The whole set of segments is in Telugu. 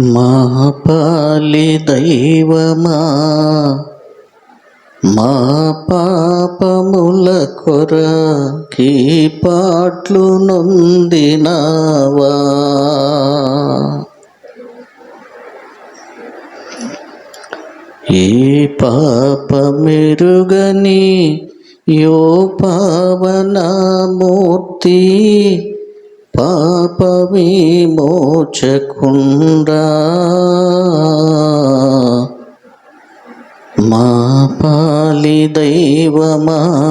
మా పాలి దైవమా? మా పాపముల కొర కీ పాట్లు నొందినావా? ఏ పాపమెరుగని యో పావనమూర్తి పాప విమోచకుండా మా పాలి దైవమా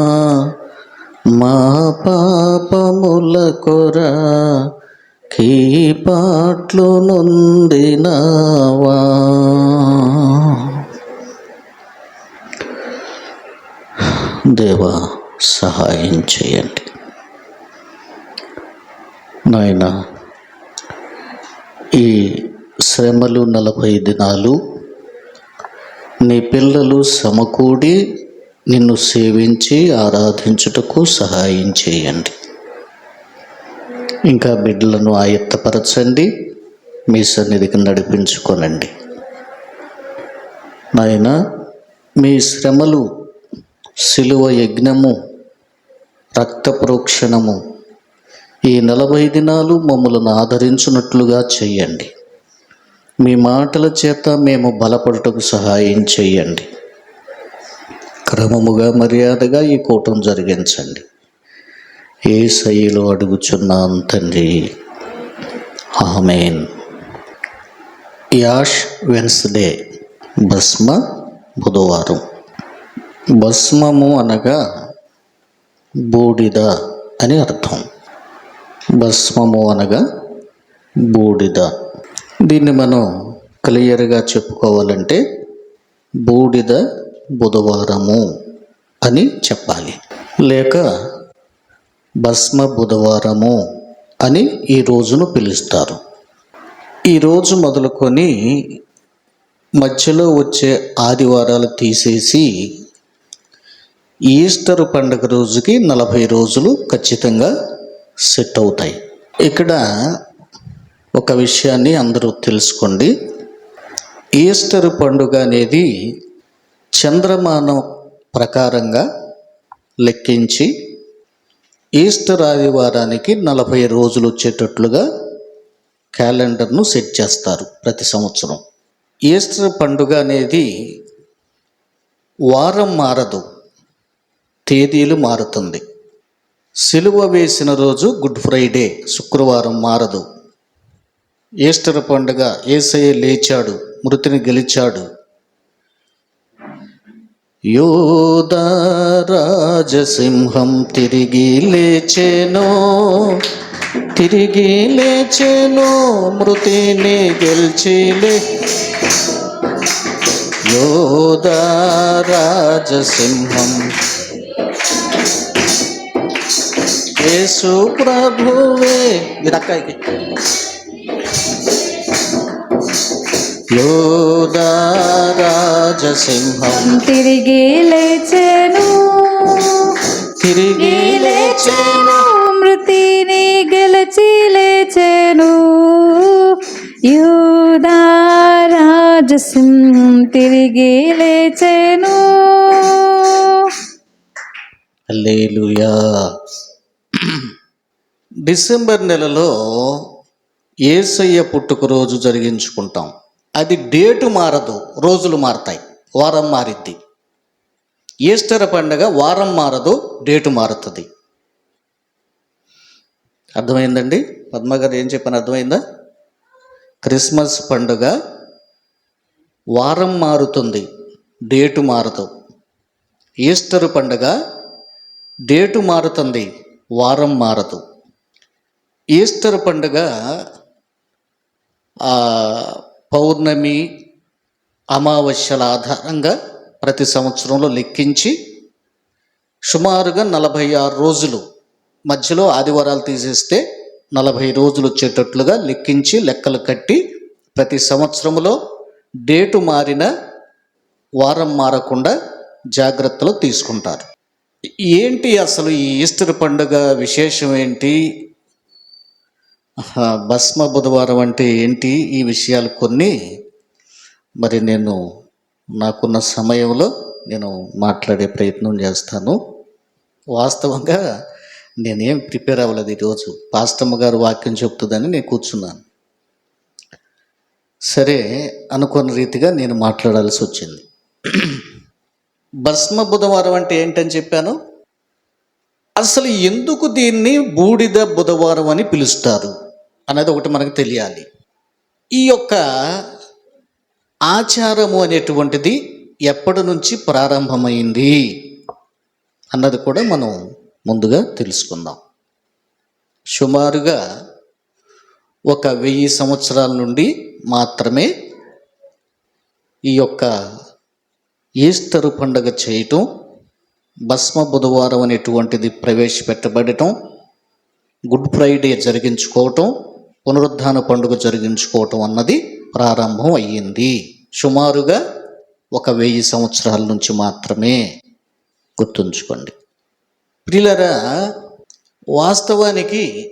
మా పాపముల కొరా కీ పాట్లు నొందినావా. దేవా సహాయం చేయండి. నాయన ఈ శ్రమలు నలభై దినాలు నీ పిల్లలు సమకూడి నిన్ను సేవించి ఆరాధించుటకు సహాయం చేయండి. ఇంకా బిడ్డలను ఆయత్తపరచండి మీ సన్నిధికి నడిపించుకోనండి. నాయన మీ శ్రమలు శిలువ యజ్ఞము రక్త ప్రోక్షణము ఈ నలభై దినాలు మమ్మలను ఆదరించున్నట్లుగా చేయండి. మీ మాటల చేత మేము బలపడటకు సహాయం చేయండి. క్రమముగా మర్యాదగా ఈ కూటం జరిగించండి. ఏ శైలిలో అడుగుచున్నాం తండ్రి. ఆమెన్. యాష్ వెన్స్డే భస్మ బుధవారం. భస్మము అనగా బూడిద అని అర్థం. భస్మము అనగా బూడిద. దీన్ని మనం క్లియర్గా చెప్పుకోవాలంటే బూడిద బుధవారము అని చెప్పాలి. లేక భస్మ బుధవారము అని ఈ రోజును పిలుస్తారు. ఈ రోజు మొదలుకొని మధ్యలో వచ్చే ఆదివారాలు తీసేసి ఈస్టర్ పండుగ రోజుకి నలభై రోజులు ఖచ్చితంగా సెట్ అవుతాయి ఇక్కడ ఒక విషయాన్ని అందరూ తెలుసుకోండి. ఈస్టర్ పండుగ అనేది చంద్రమానం ప్రకారంగా లెక్కించి ఈస్టర్ ఆదివారానికి నలభై రోజులు వచ్చేటట్లుగా క్యాలెండర్ను సెట్ చేస్తారు ప్రతి సంవత్సరం. ఈస్టర్ పండుగ అనేది వారం మారదు తేదీలు మారుతుంది. సిలువ వేసిన రోజు గుడ్ ఫ్రైడే శుక్రవారం మారదు. ఈస్టర్ పండుగ ఏసయ్య లేచాడు మృతిని గెలిచాడు. యోధా రాజసింహం తిరిగి లేచేనో తిరిగి లేచేనో మృతిని గెలిచిలే. యోధా రాజసింహం యేసు ప్రభువే ఇది అక్కకి యోధా రాజసింహం తిరిగి లేచెను తిరిగి లేచెను మృతిని గెలిచి లేచెను యూదా రాజసింహం తిరిగి లేచెను హల్లెలూయా డిసెంబర్ నెలలో ఏసయ్య పుట్టుక రోజు జరిగించుకుంటాం. అది డేటు మారదు రోజులు మారతాయి వారం మారిద్ది. ఈస్టర్ పండగ వారం మారదు డేటు మారుతుంది. అర్థమైందండి? పద్మగారు ఏం చెప్పాను అర్థమైందా? క్రిస్మస్ పండుగ వారం మారుతుంది డేటు మారదు. ఈస్టర్ పండుగ డేటు మారుతుంది వారం మారదు. ఈస్టర్ పండుగ పౌర్ణమి అమావాస్యల ఆధారంగా ప్రతి సంవత్సరంలో లెక్కించి సుమారుగా నలభై ఆరు రోజులు మధ్యలో ఆదివారాలు తీసేస్తే నలభై రోజులు వచ్చేటట్లుగా లెక్కించి లెక్కలు కట్టి ప్రతి సంవత్సరంలో డేటు మారిన వారం మారకుండా జాగ్రత్తలు తీసుకుంటారు. ఏంటి అసలు ఈ ఈస్టర్ పండుగ విశేషం ఏంటి? భస్మ బుధవారం అంటే ఏంటి? ఈ విషయాలు కొన్ని. మరి నేను నాకున్న సమయంలో నేను మాట్లాడే ప్రయత్నం చేస్తాను. వాస్తవంగా నేనేం ప్రిపేర్ అవ్వలేదు ఈరోజు. పాస్టమ్మ గారు వాక్యం చెప్తుందని నేను కూర్చున్నాను. సరే అనుకున్న రీతిగా నేను మాట్లాడాల్సి వచ్చింది. భస్మ బుధవారం అంటే ఏంటని చెప్పాను? అసలు ఎందుకు దీన్ని బూడిద బుధవారం అని పిలుస్తారు? అనేది ఒకటి మనకు తెలియాలి. ఈ యొక్క ఆచారము అనేటువంటిది ఎప్పటి నుంచి ప్రారంభమైంది అన్నది కూడా మనం ముందుగా తెలుసుకుందాం. సుమారుగా ఒక వెయ్యి సంవత్సరాల నుండి మాత్రమే ఈ యొక్క ఈస్టరు పండుగ చేయటం భస్మ బుధవారం అనేటువంటిది ప్రవేశపెట్టబడటం గుడ్ ఫ్రైడే జరిగించుకోవటం పునరుద్ధాన పండుగ జరిగించుకోవటం అన్నది ప్రారంభం అయ్యింది. సుమారుగా ఒక వెయ్యి సంవత్సరాల నుంచి మాత్రమే గుర్తుంచుకోండి. ప్రిలరా వాస్తవానికి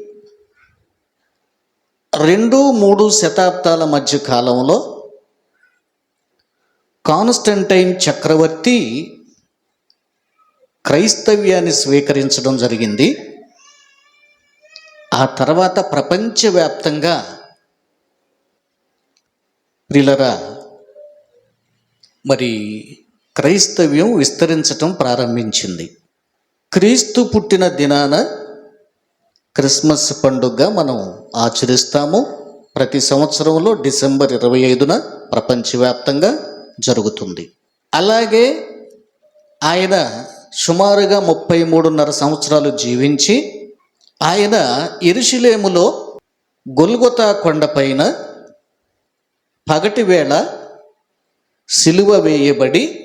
రెండు మూడు శతాబ్దాల మధ్య కాలంలో కాన్స్టంటైన్ చక్రవర్తి క్రైస్తవ్యాన్ని స్వీకరించడం జరిగింది. ఆ తర్వాత ప్రపంచవ్యాప్తంగా ప్రిలరా మరి క్రైస్తవ్యం విస్తరించటం ప్రారంభించింది. క్రీస్తు పుట్టిన దినాన క్రిస్మస్ పండుగ మనం ఆచరిస్తాము. ప్రతి సంవత్సరంలో డిసెంబర్ ఇరవై ఐదున ప్రపంచవ్యాప్తంగా జరుగుతుంది. అలాగే ఆయన సుమారుగా ముప్పై మూడున్నర సంవత్సరాలు జీవించి ఆయన ఇరుషులేములో గొల్గొతా కొండపైన పగటివేళ సిలువ వేయబడి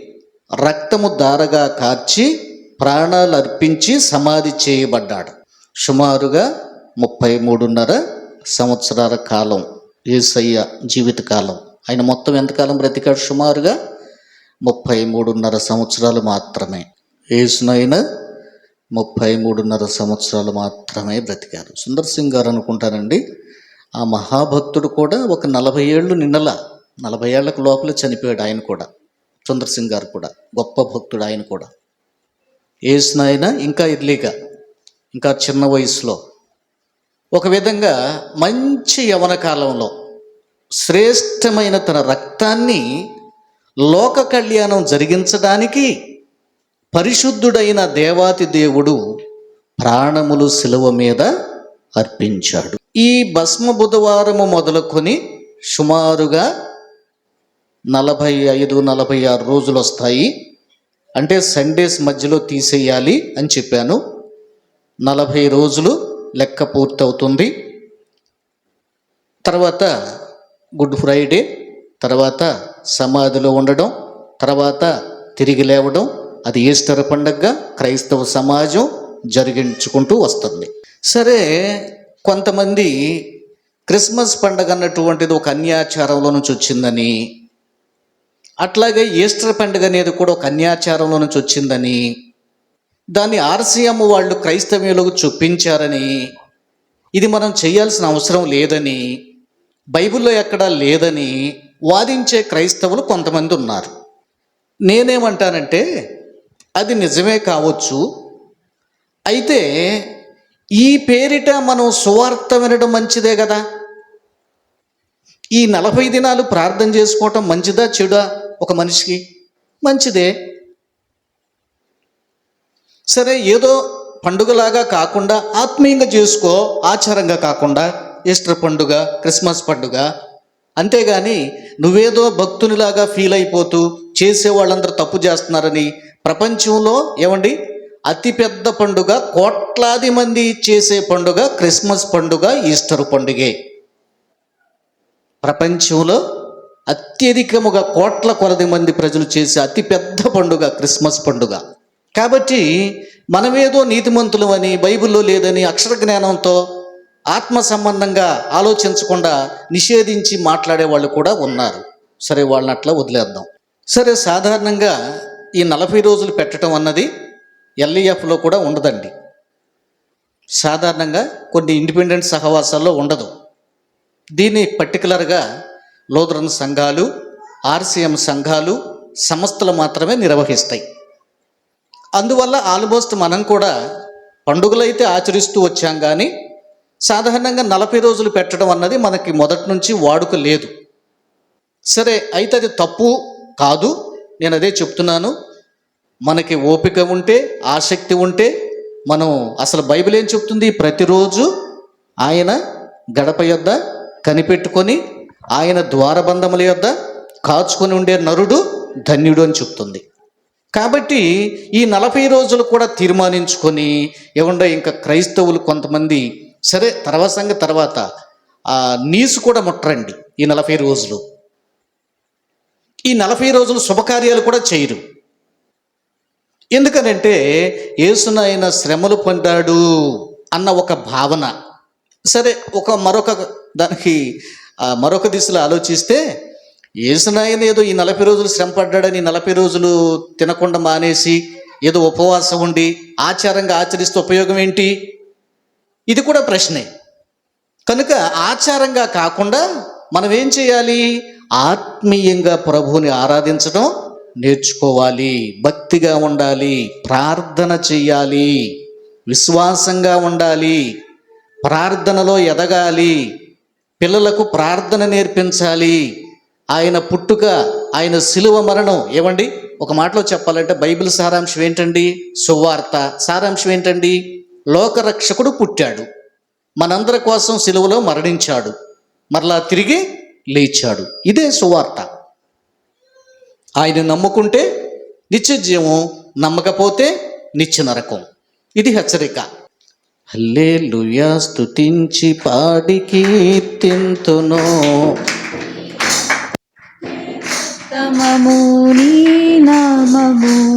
రక్తము దారగా కార్చి ప్రాణాలు అర్పించి సమాధి చేయబడ్డాడు. సుమారుగా ముప్పై మూడున్నర సంవత్సరాల కాలం ఏసయ్య జీవితకాలం. ఆయన మొత్తం ఎంతకాలం బ్రతికాడు? సుమారుగా ముప్పై మూడున్నర సంవత్సరాలు మాత్రమే. ఏసునైనా ముప్పై మూడున్నర సంవత్సరాలు మాత్రమే బ్రతికారు. సుందర్ సింగ్ గారు అనుకుంటానండి ఆ మహాభక్తుడు కూడా ఒక నలభై ఏళ్ళు నిన్నల నలభై ఏళ్ళకు లోపల చనిపోయాడు ఆయన కూడా సుందర్ సింగ్ గారు కూడా గొప్ప భక్తుడు ఆయన కూడా. ఏసునాయన ఇంకా ఇర్లీగా ఇంకా చిన్న వయసులో. ఒక విధంగా మంచి యవన కాలంలో శ్రేష్టమైన తన రక్తాన్ని లోక కళ్యాణం జరిగించడానికి పరిశుద్ధుడైన దేవాతి దేవుడు ప్రాణములు శిలువ మీద అర్పించాడు. ఈ భస్మ బుధవారము మొదలుకొని సుమారుగా నలభై ఐదు నలభై ఆరు రోజులు వస్తాయి. అంటే సండేస్ మధ్యలో తీసేయాలి అని చెప్పాను. నలభై రోజులు లెక్క పూర్తవుతుంది. తర్వాత గుడ్ ఫ్రైడే తర్వాత సమాధిలో ఉండడం తర్వాత తిరిగి లేవడం అది ఈస్టర్ పండగగా క్రైస్తవ సమాజం జరిగించుకుంటూ వస్తుంది. సరే కొంతమంది క్రిస్మస్ పండగ అన్నటువంటిది ఒక అన్యాచారంలో నుంచి వచ్చిందని అట్లాగే ఈస్టర్ పండుగ అనేది కూడా ఒక అన్యాచారంలో నుంచి వచ్చిందని దాన్ని ఆర్సీఎం వాళ్ళు క్రైస్తవ్యులకు చూపించారని ఇది మనం చేయాల్సిన అవసరం లేదని బైబిల్లో ఎక్కడా లేదని వాదించే క్రైస్తవులు కొంతమంది ఉన్నారు. నేనేమంటానంటే అది నిజమే కావచ్చు. అయితే ఈ పేరిట మనం సువార్త వినడం మంచిదే కదా? ఈ నలభై దినాలు ప్రార్థన చేసుకోవటం మంచిదా చెడా? ఒక మనిషికి మంచిదే. సరే ఏదో పండుగలాగా కాకుండా ఆత్మీయంగా చేసుకో ఆచారంగా కాకుండా ఈస్టర్ పండుగ క్రిస్మస్ పండుగ. అంతేగాని నువ్వేదో భక్తునిలాగా ఫీల్ అయిపోతూ చేసే వాళ్ళందరూ తప్పు చేస్తున్నారని ప్రపంచంలో ఏమండి? అతిపెద్ద పండుగ కోట్లాది మంది చేసే పండుగ క్రిస్మస్ పండుగ ఈస్టర్ పండుగే. ప్రపంచంలో అత్యధికముగా కోట్ల కొలది మంది ప్రజలు చేసే అతిపెద్ద పండుగ క్రిస్మస్ పండుగ. కాబట్టి మనమేదో నీతిమంతులు అని బైబిల్లో లేదని అక్షర జ్ఞానంతో ఆత్మ సంబంధంగా ఆలోచించకుండా నిషేధించి మాట్లాడే వాళ్ళు కూడా ఉన్నారు. సరే వాళ్ళని అట్లా వదిలేద్దాం. సరే సాధారణంగా ఈ నలభై రోజులు పెట్టడం అన్నది ఎల్ఈఎఫ్లో కూడా ఉండదండి. సాధారణంగా కొన్ని ఇండిపెండెంట్ సహవాసాల్లో ఉండదు. దీన్ని పర్టికులర్గా లోదరన్ సంఘాలు ఆర్సీఎం సంఘాలు సంస్థలు మాత్రమే నిర్వహిస్తాయి. అందువల్ల ఆల్మోస్ట్ మనం కూడా పండుగలైతే ఆచరిస్తూ వచ్చాం కానీ సాధారణంగా నలభై రోజులు పెట్టడం అన్నది మనకి మొదటి నుంచి వాడుక లేదు. సరే అయితే అది తప్పు కాదు. నేను అదే చెప్తున్నాను. మనకి ఓపిక ఉంటే ఆసక్తి ఉంటే మనం అసలు బైబిల్ ఏం చెప్తుంది? ప్రతిరోజు ఆయన గడప యొద్ద కనిపెట్టుకొని ఆయన ద్వారబంధముల యొద్ద కాచుకొని ఉండే నరుడు ధన్యుడు అని చెప్తుంది. కాబట్టి ఈ నలభై రోజులు కూడా తీర్మానించుకొని ఏమండో ఇంకా క్రైస్తవులు కొంతమంది సరే తర్వాత సంగతి తర్వాత ఆ నీసు కూడా ముట్టరండి ఈ నలభై రోజులు. ఈ నలభై రోజులు శుభకార్యాలు కూడా చేయరు. ఎందుకనంటే యేసునాయన శ్రమలు పొందాడు అన్న ఒక భావన. సరే ఒక మరొక దానికి మరొక దిశలో ఆలోచిస్తే యేసునాయన ఏదో ఈ నలభై రోజులు శ్రమ పడ్డాడని నలభై రోజులు తినకుండా మానేసి ఏదో ఉపవాసం ఉండి ఆచారంగా ఆచరిస్తే ఉపయోగం ఏంటి? ఇది కూడా ప్రశ్నే. కనుక ఆచారంగా కాకుండా మనం ఏం చేయాలి? ఆత్మీయంగా ప్రభువుని ఆరాధించడం నేర్చుకోవాలి. భక్తిగా ఉండాలి. ప్రార్థన చెయ్యాలి విశ్వాసంగా ఉండాలి. ప్రార్థనలో ఎదగాలి. పిల్లలకు ప్రార్థన నేర్పించాలి. ఆయన పుట్టుక ఆయన శిలువ మరణం ఏమండి? ఒక మాటలో చెప్పాలంటే బైబిల్ సారాంశం ఏంటండి? సువార్త సారాంశం ఏంటండి? లోకరక్షకుడు పుట్టాడు. మనందరి కోసం సిలువలో మరణించాడు. మరలా తిరిగి లేచాడు. ఇదే సువార్త. ఆయన నమ్ముకుంటే నిత్య జీవం నమ్మకపోతే నిత్య నరకం. ఇది హెచ్చరిక. హల్లే స్తుతించి పాడి కీర్తింతును. తమము నీ నామము.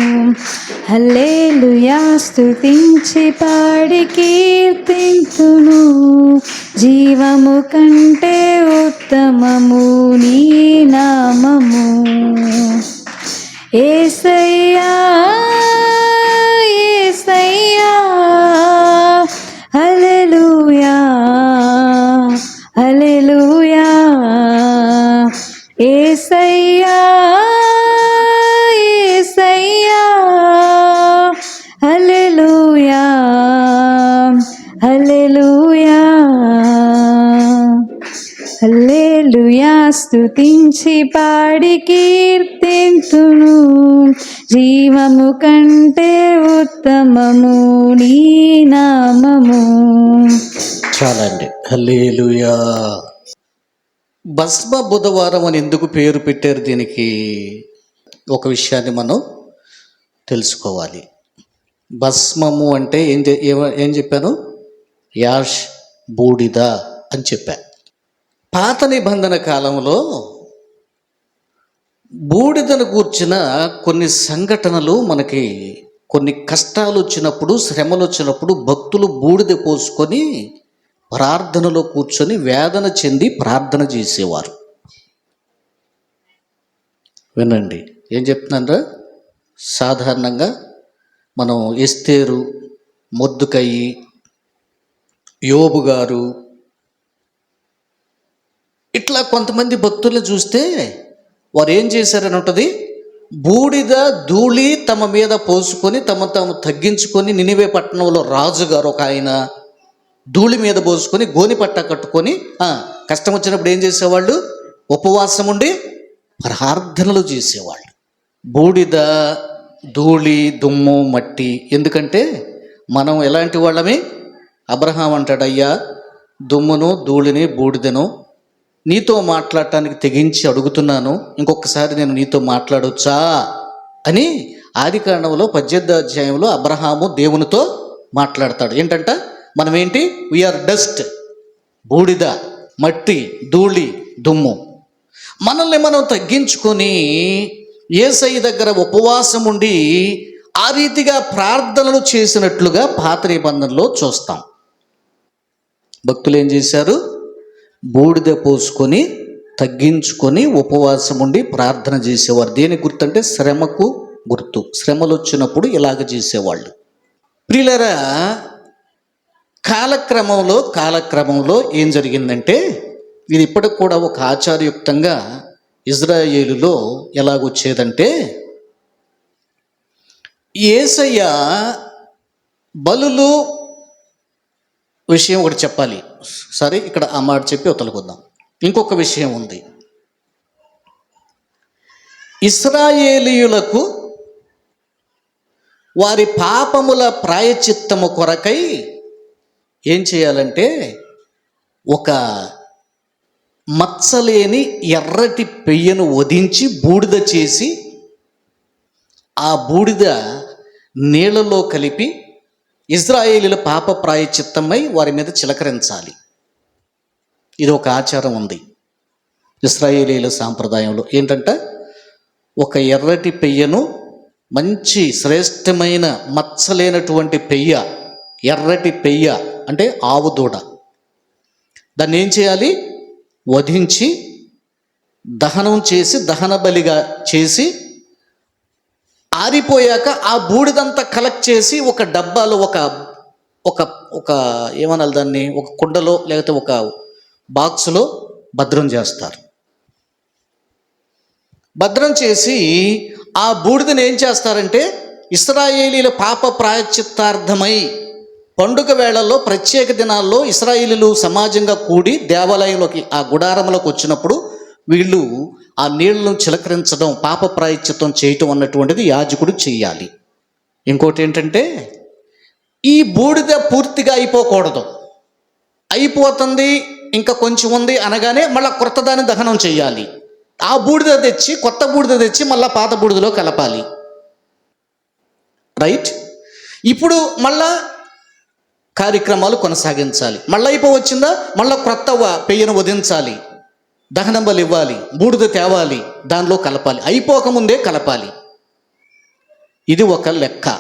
హల్లేలుయా స్తుతించి పాడి కీర్తింతును. జీవము కంటే ఉత్తమము నీ నామము. ఏసయ్యా ఏసయ్యా హల్లెలూయా హలే హల్లెలూయా స్తుతించి పాడి కీర్తింతును. జీవము కంటే ఉత్తమము నీ నామము. చాలండి. హల్లేలుయా. భస్మ బుధవారం అని ఎందుకు పేరు పెట్టారు దీనికి? ఒక విషయాన్ని మనం తెలుసుకోవాలి. భస్మము అంటే ఏం ఏం చెప్పాను? యాష్ బూడిద అని చెప్పాను పాత నిబంధన కాలంలో బూడిదను కూర్చిన కొన్ని సంఘటనలు మనకి కొన్ని కష్టాలు వచ్చినప్పుడు శ్రమలు వచ్చినప్పుడు భక్తులు బూడిద పోసుకొని ప్రార్థనలో కూర్చొని వేదన చెంది ప్రార్థన చేసేవారు. వినండి. ఏం చెప్తున్నారా సాధారణంగా మనం ఎస్తేరు మొద్దుకయ్యి యోబు గారు ఇట్లా కొంతమంది భక్తులను చూస్తే వారు ఏం చేశారని ఉంటుంది? బూడిద ధూళి తమ మీద పోసుకొని తమ తాము తగ్గించుకొని నినివే పట్టణంలో రాజుగారు ఒక ఆయన ధూళి మీద పోసుకొని గోని పట్ట కట్టుకొని కష్టం వచ్చినప్పుడు ఏం చేసేవాళ్ళు? ఉపవాసం ఉండి ప్రార్థనలు చేసేవాళ్ళు. బూడిద ధూళి దుమ్ము మట్టి ఎందుకంటే మనం ఎలాంటి వాళ్ళమే? అబ్రహాం అంటాడయ్యా దుమ్మును ధూళిని బూడిదను నీతో మాట్లాడటానికి తెగించి అడుగుతున్నాను ఇంకొకసారి నేను నీతో మాట్లాడొచ్చా? అని ఆది కాండంలో పద్దెనిమిదో అధ్యాయంలో అబ్రహాము దేవునితో మాట్లాడతాడు. ఏంటంట? మనం ఏంటి వీఆర్ డస్ట్ బూడిద మట్టి ధూళి దుమ్ము. మనల్ని మనం తగ్గించుకొని ఏసై దగ్గర ఉపవాసం ఉండి ఆ రీతిగా ప్రార్థనలు చేసినట్లుగా పాత నిబంధనలో చూస్తాం. భక్తులు ఏం చేశారు? బూడిద పోసుకొని తగ్గించుకొని ఉపవాసం ఉండి ప్రార్థన చేసేవారు. దేని గుర్తంటే శ్రమకు గుర్తు. శ్రమలు వచ్చినప్పుడు ఇలాగ చేసేవాళ్ళు. ప్రియులరా కాలక్రమంలో కాలక్రమంలో ఏం జరిగిందంటే ఇది ఇప్పటికి కూడా ఒక ఆచారయుక్తంగా ఇజ్రాయేలులో ఎలాగొచ్చేదంటే ఏసయ్య బలులు విషయం ఒకటి చెప్పాలి. సరే ఇక్కడ ఆ మాట చెప్పి వతలుకుందాం ఇంకొక విషయం ఉంది. ఇస్రాయేలీయులకు వారి పాపముల ప్రాయచిత్తము కొరకై ఏం చేయాలంటే ఒక మచ్చలేని ఎర్రటి పెయ్యను వధించి బూడిద చేసి ఆ బూడిద నీళ్ళలో కలిపి ఇజ్రాయేలీల పాప ప్రాయచిత్తమై వారి మీద చిలకరించాలి. ఇది ఒక ఆచారం ఉంది. ఇస్రాయేలీల సాంప్రదాయంలో ఏంటంటే? ఒక ఎర్రటి పెయ్యను మంచి శ్రేష్టమైన మచ్చలేనటువంటి పెయ్య ఎర్రటి పెయ్య అంటే ఆవు దూడ. దాన్ని ఏం చేయాలి? వధించి దహనం చేసి దహన బలిగా చేసి ఆరిపోయాక ఆ బూడిదంతా కలెక్ట్ చేసి ఒక డబ్బాలో ఒక ఒక ఒక ఏమనాలి దాన్ని? ఒక కుండలో లేకపోతే ఒక బాక్స్లో భద్రం చేస్తారు. భద్రం చేసి ఆ బూడిదని ఏం చేస్తారంటే ఇస్రాయేలీల పాప ప్రాయశ్చిత్తార్థమై పండుగ వేళల్లో ప్రత్యేక దినాల్లో ఇస్రాయేలీలు సమాజంగా కూడి దేవాలయంలోకి ఆ గుడారంలోకి వచ్చినప్పుడు వీళ్ళు ఆ నీళ్ళను చిలకరించడం పాప ప్రాయశ్చిత్తం చేయటం అన్నటువంటిది యాజకుడు చేయాలి ఇంకోటి ఏంటంటే ఈ బూడిద పూర్తిగా అయిపోకూడదు. అయిపోతుంది ఇంకా కొంచెం ఉంది అనగానే మళ్ళీ కొత్తదాన్ని దహనం చేయాలి ఆ బూడిద తెచ్చి కొత్త బూడిద తెచ్చి మళ్ళీ పాత బూడిదలో కలపాలి. రైట్? ఇప్పుడు మళ్ళా కార్యక్రమాలు కొనసాగించాలి. మళ్ళీ అయిపోవచ్చిందా? మళ్ళీ కొత్త పెయ్యను వదించాలి దహనంబలు ఇవ్వాలి బూడిద తేవాలి దానిలో కలపాలి. అయిపోకముందే కలపాలి. ఇది ఒక లెక్క.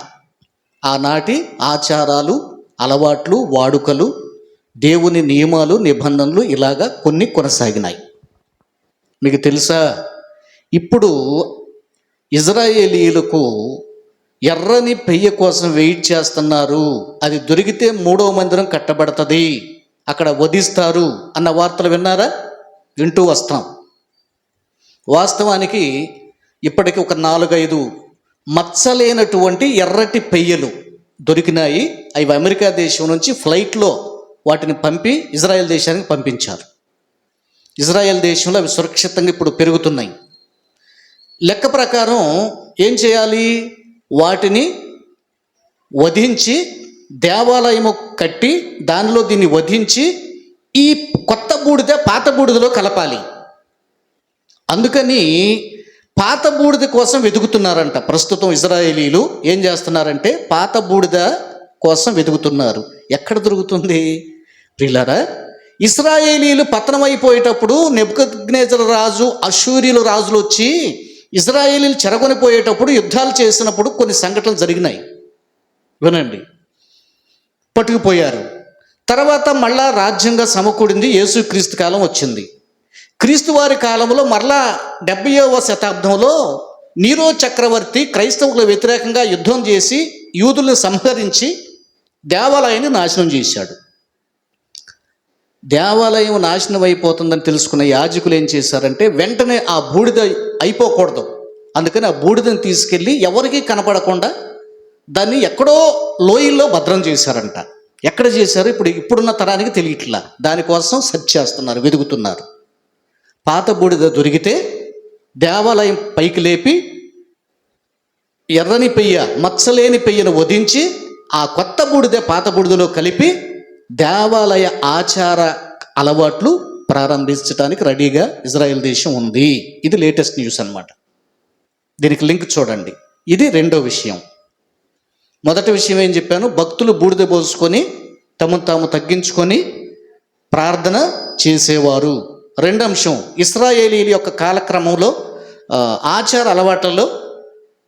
ఆనాటి ఆచారాలు అలవాట్లు వాడుకలు దేవుని నియమాలు నిబంధనలు ఇలాగా కొన్ని కొనసాగినాయి. మీకు తెలుసా? ఇప్పుడు ఇజ్రాయేలీలకు ఎర్రని పెయ్య కోసం వెయిట్ చేస్తున్నారు. అది దొరికితే మూడవ మందిరం కట్టబడుతుంది. అక్కడ వధిస్తారు అన్న వార్తలు విన్నారా? వింటూ వస్తాం. వాస్తవానికి ఇప్పటికి ఒక నాలుగైదు మచ్చలేనటువంటి ఎర్రటి పెయ్యలు దొరికినాయి. అవి అమెరికా దేశం నుంచి ఫ్లైట్లో వాటిని పంపి ఇజ్రాయెల్ దేశానికి పంపించారు. ఇజ్రాయెల్ దేశంలో అవి సురక్షితంగా ఇప్పుడు పెరుగుతున్నాయి. లెక్క ప్రకారం ఏం చేయాలి? వాటిని వధించి దేవాలయము కట్టి దానిలో దీన్ని వధించి ఈ కొత్త బూడిద పాత బూడిదలో కలపాలి. అందుకని పాత బూడిద కోసం వెతుకుతున్నారంట. ప్రస్తుతం ఇజ్రాయేలీలు ఏం చేస్తున్నారంటే పాత బూడిద కోసం వెతుకుతున్నారు. ఎక్కడ దొరుకుతుంది? ప్రియులారా ఇస్రాయేలీలు పతనమైపోయేటప్పుడు నెబుకద్నేజర్ రాజు అశూరియుల రాజులు వచ్చి ఇజ్రాయేలీలు చెరగొనిపోయేటప్పుడు యుద్ధాలు చేసినప్పుడు కొన్ని సంఘటనలు జరిగినాయి. వినండి. పట్టుకుపోయారు. తర్వాత మళ్ళా రాజ్యంగా సమకూడింది యేసుక్రీస్తు కాలం వచ్చింది. క్రీస్తు వారి కాలంలో మరలా డెబ్బైవ శతాబ్దంలో నీరో చక్రవర్తి క్రైస్తవుల వ్యతిరేకంగా యుద్ధం చేసి యూదుల్ని సంహరించి దేవాలయాన్ని నాశనం చేశాడు. దేవాలయం నాశనం అయిపోతుందని తెలుసుకున్న యాజకులు ఏం చేశారంటే వెంటనే ఆ బూడిద అయిపోకూడదు. అందుకని ఆ బూడిదని తీసుకెళ్ళి ఎవరికీ కనపడకుండా దాన్ని ఎక్కడో లోయల్లో భద్రం చేశారంట. ఎక్కడ చేశారు? ఇప్పుడు ఇప్పుడున్న తరానికి తెలియట్లా. దానికోసం సెర్చ్ చేస్తున్నారు వెతుకుతున్నారు. పాత బూడిద దొరికితే దేవాలయం పైకి లేపి ఎర్రని పెయ్య మచ్చలేని పెయ్యను వధించి ఆ కొత్త బూడిద పాత బూడిదలో కలిపి దేవాలయ ఆచార అలవాట్లు ప్రారంభించడానికి రెడీగా ఇజ్రాయెల్ దేశం ఉంది. ఇది లేటెస్ట్ న్యూస్ అన్నమాట. దీనికి లింక్ చూడండి. ఇది రెండో విషయం. మొదటి విషయం ఏం చెప్పాను? భక్తులు బూడిద పోసుకొని తమను తాము తగ్గించుకొని ప్రార్థన చేసేవారు. రెండు అంశం ఇస్రాయేలీల యొక్క కాలక్రమంలో ఆచార అలవాట్లలో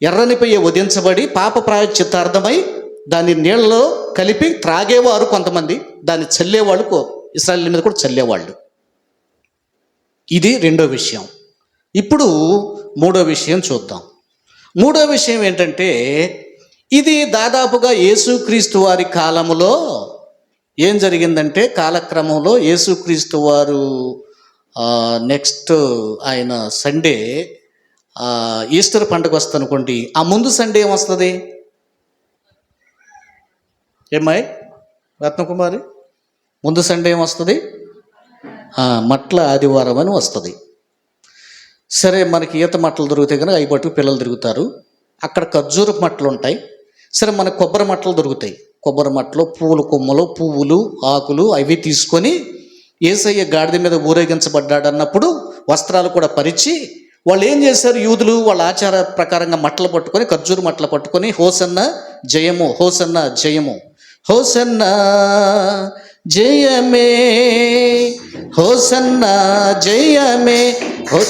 ఎర్రనిపై వధించబడి పాప ప్రాయచిత్తార్థమై దాన్ని నీళ్ళలో కలిపి త్రాగేవారు కొంతమంది. దాన్ని చల్లేవాళ్ళు ఇస్రాయల్ మీద కూడా చల్లేవాళ్ళు. ఇది రెండో విషయం. ఇప్పుడు మూడో విషయం చూద్దాం. మూడో విషయం ఏంటంటే ఇది దాదాపుగా యేసుక్రీస్తు వారి కాలములో ఏం జరిగిందంటే కాలక్రమంలో యేసుక్రీస్తు వారు నెక్స్ట్ ఆయన సండే ఈస్టర్ పండుగ వస్తుంది అనుకోండి ఆ ముందు సండే ఏమొస్తుంది? ఏమ్మాయి? రత్నకుమారి? ముందు సండే ఏమొస్తుంది? మట్ల ఆదివారం అని వస్తుంది. సరే మనకి ఈత మట్టలు దొరుకుతాయి కనుక అవి పట్టుకు పిల్లలు తిరుగుతారు. అక్కడ ఖర్జూరపు మట్టలు ఉంటాయి సరే మనకు కొబ్బరి మట్టలు దొరుకుతాయి. కొబ్బరి మట్టలు పూల కొమ్మలు పువ్వులు ఆకులు అవి తీసుకొని ఏసయ్య గాడిద మీద ఊరేగించబడ్డాడు అన్నప్పుడు వస్త్రాలు కూడా పరిచి వాళ్ళు ఏం చేశారు? యూదులు వాళ్ళ ఆచార ప్రకారంగా మట్టలు పట్టుకొని ఖర్జూరు మట్టలు పట్టుకొని హోసన్న జయము హోసన్న జయము హోసన్న జయమే హోసన్న జయమే హో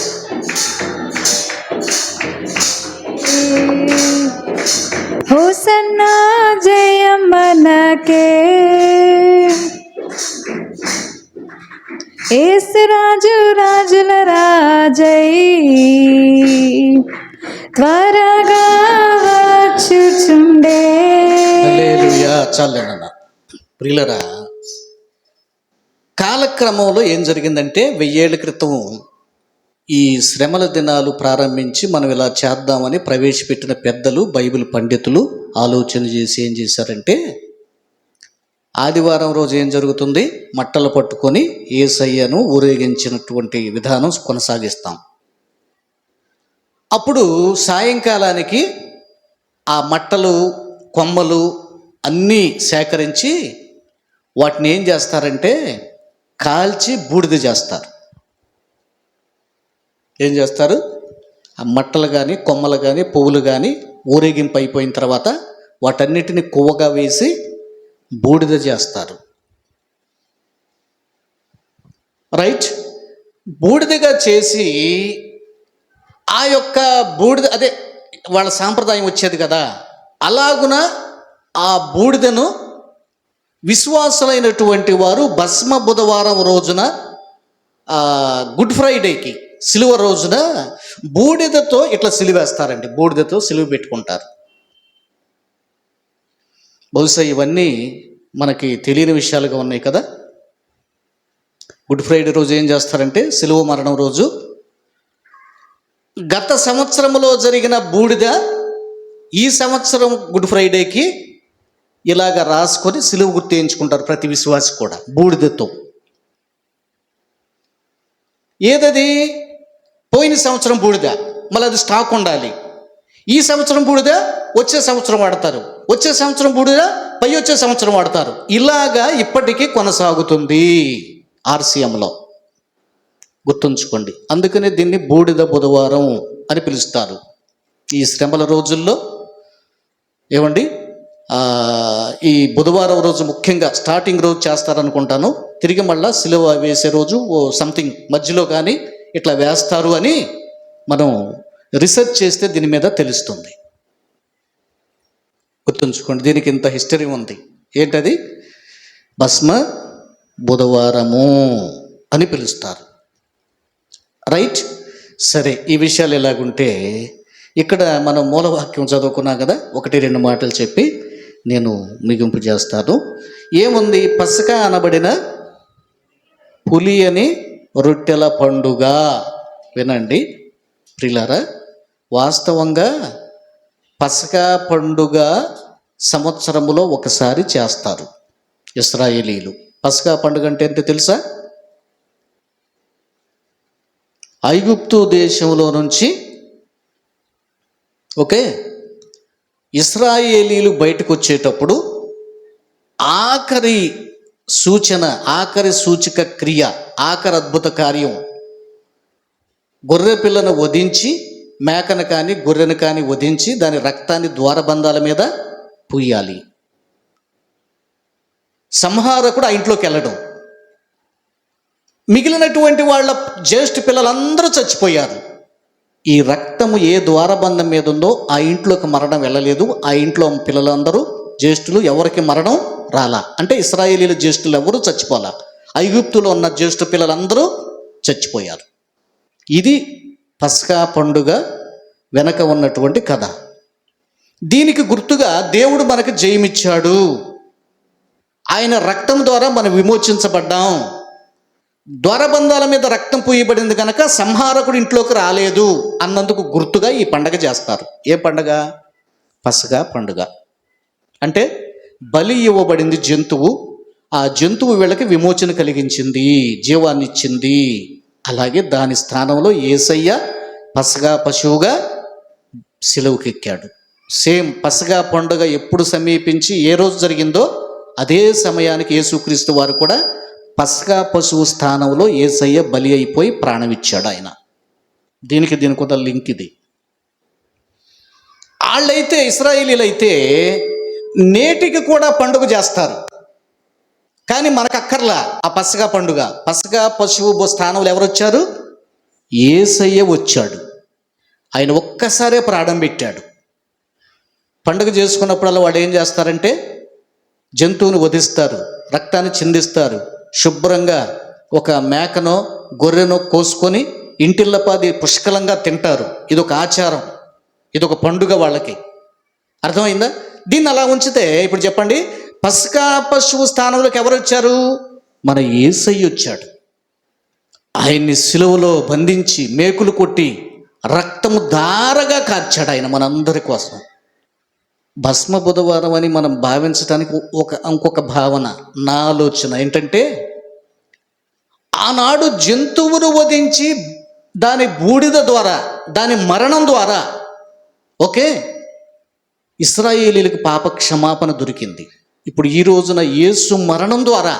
హోసన్నా జయం మనకే ఏసు రాజు రాజుల రాజై త్వరగా వచ్చుచుండే. హల్లెలూయా. చాలేనన్న ప్రియులరా కాలక్రమంలో ఏం జరిగిందంటే వెయ్యేళ్ళ క్రితం ఈ శ్రమల దినాలు ప్రారంభించి మనం ఇలా చేద్దామని ప్రవేశపెట్టిన పెద్దలు బైబిల్ పండితులు ఆలోచన చేసి ఏం చేశారంటే ఆదివారం రోజు ఏం జరుగుతుంది? మట్టలు పట్టుకొని ఏసయ్యను ఊరేగించినటువంటి విధానం కొనసాగిస్తాం. అప్పుడు సాయంకాలానికి ఆ మట్టలు కొమ్మలు అన్నీ సేకరించి వాటిని ఏం చేస్తారంటే కాల్చి బూడిద చేస్తారు. ఏం చేస్తారు? ఆ మట్టలు కానీ కొమ్మలు కానీ పువ్వులు కానీ ఊరేగింపు అయిపోయిన తర్వాత వాటన్నిటిని కొవ్వగా వేసి బూడిద చేస్తారు. రైట్? బూడిదగా చేసి ఆ యొక్క బూడిద అదే వాళ్ళ సాంప్రదాయం వచ్చేది కదా అలాగున ఆ బూడిదను విశ్వాసులైనటువంటి వారు భస్మ బుధవారం రోజున గుడ్ ఫ్రైడేకి సిలువ రోజున బూడిదతో ఇట్లా సిలువేస్తారండి బూడిదతో సిలువ పెట్టుకుంటారు. బహుశా ఇవన్నీ మనకి తెలియని విషయాలుగా ఉన్నాయి కదా? గుడ్ ఫ్రైడే రోజు ఏం చేస్తారంటే సిలువ మరణం రోజు గత సంవత్సరంలో జరిగిన బూడిద ఈ సంవత్సరం గుడ్ ఫ్రైడేకి ఇలాగ రాసుకొని సిలువ గుర్తించుకుంటారు ప్రతి విశ్వాసి కూడా బూడిదతో. ఏదది? పోయిన సంవత్సరం బూడిద మళ్ళీ అది స్టాక్ ఉండాలి. ఈ సంవత్సరం బూడిద వచ్చే సంవత్సరం వాడతారు. వచ్చే సంవత్సరం బూడిద పై వచ్చే సంవత్సరం వాడతారు. ఇలాగా ఇప్పటికీ కొనసాగుతుంది ఆర్సీఎంలో. గుర్తుంచుకోండి. అందుకనే దీన్ని బూడిద బుధవారం అని పిలుస్తారు. ఈ శ్రమల రోజుల్లో ఏమండి? ఈ బుధవారం రోజు ముఖ్యంగా స్టార్టింగ్ రోజు చేస్తారనుకుంటాను. తిరిగి మళ్ళా సిలువ వేసే రోజు ఓ సంథింగ్ మధ్యలో కానీ ఇట్లా వేస్తారు అని మనం రీసెర్చ్ చేస్తే దీని మీద తెలుస్తుంది. గుర్తుంచుకోండి దీనికి ఇంత హిస్టరీ ఉంది. ఏంటది? భస్మ బుధవారము అని పిలుస్తారు. రైట్ సరే ఈ విషయాలు ఎలాగుంటే ఇక్కడ మనం మూలవాక్యం చదువుకున్నాం కదా ఒకటి రెండు మాటలు చెప్పి నేను మిగింపు చేస్తాను. ఏముంది? పసక అనబడిన పులి అని రొట్టెల పండుగ. వినండి. ప్రిలరా వాస్తవంగా పసకా పండుగ సంవత్సరంలో ఒకసారి చేస్తారు ఇస్రాయేలీలు. పసకా పండుగ అంటే ఏంటో తెలుసా? ఐగుప్తు దేశంలో నుంచి ఓకే ఇస్రాయేలీలు బయటకు వచ్చేటప్పుడు ఆఖరి సూచన ఆఖరి సూచిక క్రియ ఆఖరి అద్భుత కార్యం. గొర్రె పిల్లను వధించి మేకను కానీ గొర్రెను కానీ వధించి దాని రక్తాన్ని ద్వారబంధాల మీద పూయాలి. సంహారకుడు ఆ ఇంట్లోకి వెళ్ళడం. మిగిలినటువంటి వాళ్ళ జ్యేష్ఠ పిల్లలందరూ చచ్చిపోయారు. ఈ రక్తము ఏ ద్వారబంధం మీద ఉందో ఆ ఇంట్లోకి మరణం వెళ్ళలేదు. ఆ ఇంట్లో పిల్లలందరూ జ్యేష్ఠులు ఎవరికి మరణం రాలా. అంటే ఇస్రాయేలీల జ్యేష్ఠులు ఎవరు చచ్చిపోలా. ఐగుప్తులో ఉన్న జ్యేష్ఠ పిల్లలందరూ చచ్చిపోయారు. ఇది పస్కా పండుగ వెనక ఉన్నటువంటి కథ. దీనికి గుర్తుగా దేవుడు మనకు జయమిచ్చాడు. ఆయన రక్తం ద్వారా మనం విమోచించబడ్డాం. ద్వారబంధాల మీద రక్తం పూయబడింది కనుక సంహారకుడు ఇంట్లోకి రాలేదు అన్నందుకు గుర్తుగా ఈ పండగ చేస్తారు. ఏ పండగ? పసగా పండుగ. అంటే బలి ఇవ్వబడింది జంతువు. ఆ జంతువు వీళ్ళకి విమోచన కలిగించింది జీవాన్నిచ్చింది. అలాగే దాని స్థానంలో ఏసయ్య పసగా పశువుగా సెలవుకెక్కాడు. సేమ్ పసగా పండుగ ఎప్పుడు సమీపించి ఏ రోజు జరిగిందో అదే సమయానికి యేసుక్రీస్తు వారు కూడా పసగా పశువు స్థానంలో ఏసయ్య బలి అయిపోయి ప్రాణమిచ్చాడు ఆయన. దీనికి దీనికి కొంత లింక్ ఇది. వాళ్ళైతే ఇస్రాయేలీలైతే నేటికి కూడా పండుగ చేస్తారు. కానీ మనకు అక్కర్లా ఆ పసగా పండుగ. పసగా పశువు స్థానంలో ఎవరు వచ్చారు? ఏసయ్య వచ్చాడు. ఆయన ఒక్కసారే ప్రాణం పెట్టాడు. పండుగ చేసుకున్నప్పుడల్లా వాడు ఏం చేస్తారంటే జంతువుని వధిస్తారు రక్తాన్ని చిందిస్తారు. శుభ్రంగా ఒక మేకనో గొర్రెనో కోసుకొని ఇంటిల్లపాది పుష్కలంగా తింటారు. ఇది ఒక ఆచారం. ఇది ఒక పండుగ వాళ్ళకి. అర్థమైందా? దీన్ని అలా ఉంచితే ఇప్పుడు చెప్పండి పసకా పశువు స్థానంలోకి ఎవరు వచ్చారు? మన ఏసయ్య వచ్చాడు. ఆయన్ని సిలువలో బంధించి మేకులు కొట్టి రక్తము ధారగా కార్చాడు ఆయన మనందరి కోసం. భస్మ బుధవారం అని మనం భావించడానికి ఒక ఇంకొక భావన నా ఆలోచన ఏంటంటే ఆనాడు జంతువును వధించి దాని బూడిద ద్వారా దాని మరణం ద్వారా ఓకే? ఇస్రాయేలీలకు పాప క్షమాపణ దొరికింది. ఇప్పుడు ఈ రోజున యేసు మరణం ద్వారా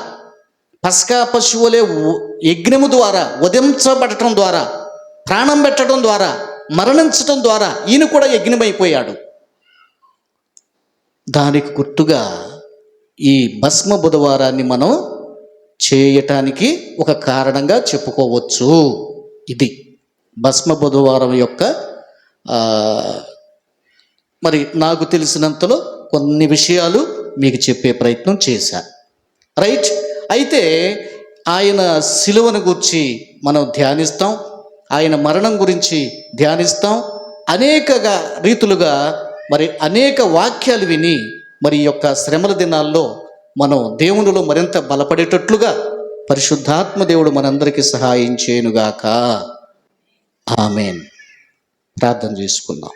పస్కా పశువులే ఉ- యజ్ఞము ద్వారా వధించబడటం ద్వారా ప్రాణం పెట్టడం ద్వారా మరణించటం ద్వారా ఈయన కూడా యజ్ఞమైపోయాడు. దానికి గుర్తుగా ఈ భస్మ బుధవారాన్ని మనం చేయటానికి ఒక కారణంగా చెప్పుకోవచ్చు. ఇది భస్మ బుధవారం యొక్క మరి నాకు తెలిసినంతలో కొన్ని విషయాలు మీకు చెప్పే ప్రయత్నం చేశా. రైట్? అయితే ఆయన సిలువను గురించి మనం ధ్యానిస్తాం ఆయన మరణం గురించి ధ్యానిస్తాం అనేకగా రీతులుగా మరి అనేక వాక్యాలు విని మరి యొక్క శ్రమల దినాల్లో మనం దేవునిలో మరింత బలపడేటట్లుగా పరిశుద్ధాత్మ దేవుడు మనందరికీ సహాయం చేయనుగాక. ఆమెన్. ప్రార్థన చేసుకుందాం.